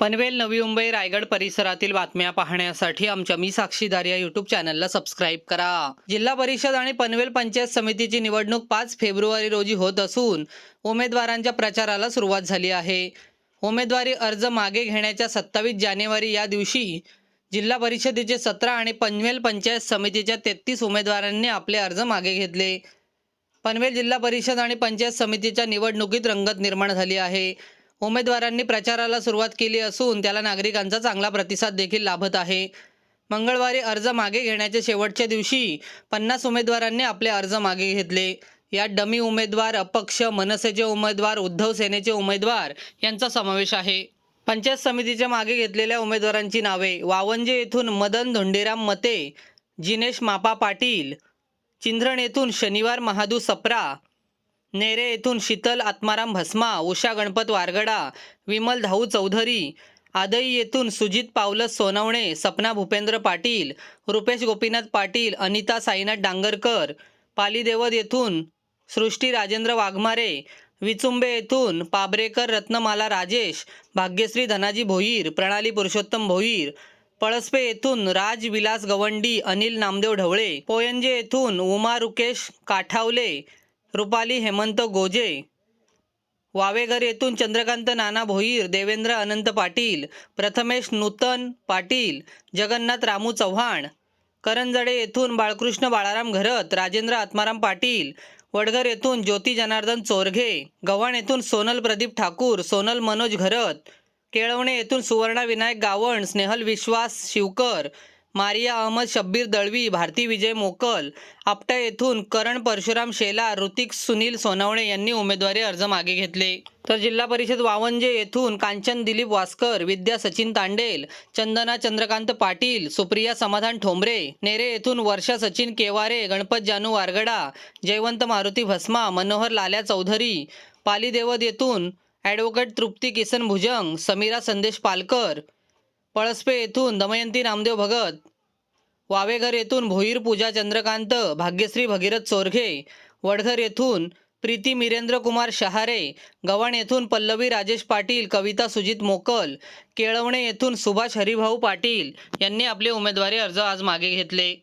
पनवेल नवी मुंबई रायगड परिसरातील बातम्या पाहण्यासाठी आमच्या मी साक्षीदार या युट्यूब चॅनलला सबस्क्राईब करा. जिल्हा परिषद आणि पनवेल पंचायत समितीची निवडणूक पाच फेब्रुवारी रोजी होत असून उमेदवारांच्या प्रचाराला सुरुवात झाली आहे. उमेदवारी अर्ज मागे घेण्याच्या सत्तावीस जानेवारी या दिवशी जिल्हा परिषदेचे सतरा आणि पनवेल पंचायत समितीच्या तेहतीस उमेदवारांनी आपले अर्ज मागे घेतले. पनवेल जिल्हा परिषद आणि पंचायत समितीच्या निवडणुकीत रंगत निर्माण झाली आहे. उमेदवारांनी प्रचाराला सुरुवात केली असून त्याला नागरिकांचा चांगला प्रतिसाद देखील लाभत आहे. मंगळवारी अर्ज मागे घेण्याच्या शेवटच्या दिवशी पन्नास उमेदवारांनी आपले अर्ज मागे घेतले. यात डमी उमेदवार अपक्ष मनसेचे उमेदवार उद्धव सेनेचे उमेदवार यांचा समावेश आहे. पंचायत समितीच्या मागे घेतलेल्या उमेदवारांची नावे वावंजे येथून मदन धोंडेराम मते जिनेश मापा पाटील चिंद्रण येथून शनिवार महादू सप्रा नेरे येथून शीतल आत्माराम भस्मा उषा गणपत वारगडा विमल धाऊ चौधरी आदई येथून सुजित पावलस सोनवणे सपना भूपेंद्र पाटील रुपेश गोपीनाथ पाटील अनिता साईनाथ डांगरकर पालीदेवद येथून सृष्टी राजेंद्र वाघमारे विचुंबे येथून पाबरेकर रत्नमाला राजेश भाग्यश्री धनाजी भोईर प्रणाली पुरुषोत्तम भोईर पळसपे येथून राज विलास गवंडी अनिल नामदेव ढवळे पोयंजे येथून उमा रुकेश काठावले रुपाली हेमंत गोजे. वावेघर येथून चंद्रकांत नाना भोईर देवेंद्र अनंत पाटील प्रथमेश नूतन पाटील जगन्नाथ रामू चव्हाण करंजडे येथून बाळकृष्ण बाळाराम घरत राजेंद्र आत्माराम पाटील वडघर येथून ज्योती जनार्दन चोरघे गव्हाण येथून सोनल प्रदीप ठाकूर सोनल मनोज घरत केळवणे येथून सुवर्णा विनायक गावण स्नेहल विश्वास शिवकर मारिया अहमद शब्बीर दळवी भारती विजय मोकल आपटा येथून करण परशुराम शेला ऋतिक सुनील सोनवणे यांनी उमेदवारी अर्ज मागे घेतले. तर जिल्हा परिषद वावंजे येथून कांचन दिलीप वास्कर विद्या सचिन तांडेल चंदना चंद्रकांत पाटील सुप्रिया समाधान ठोंबरे नेरे येथून वर्षा सचिन केवारे गणपत जानू वारगडा जयवंत मारुती भस्मा मनोहर लाल्या चौधरी पालीदेवद येथून ॲडव्होकेट तृप्ती किसन भुजंग समीरा संदेश पालकर पळसपे येथून दमयंती नामदेव भगत वावेघर येथून भोईर पूजा चंद्रकांत भाग्यश्री भगीरथ चोरघे वडघर येथून प्रीती मिरेंद्र कुमार शहारे गव्हाण येथून पल्लवी राजेश पाटील कविता सुजित मोकल केळवणे येथून सुभाष हरिभाऊ पाटील यांनी आपले उमेदवारी अर्ज आज मागे घेतले.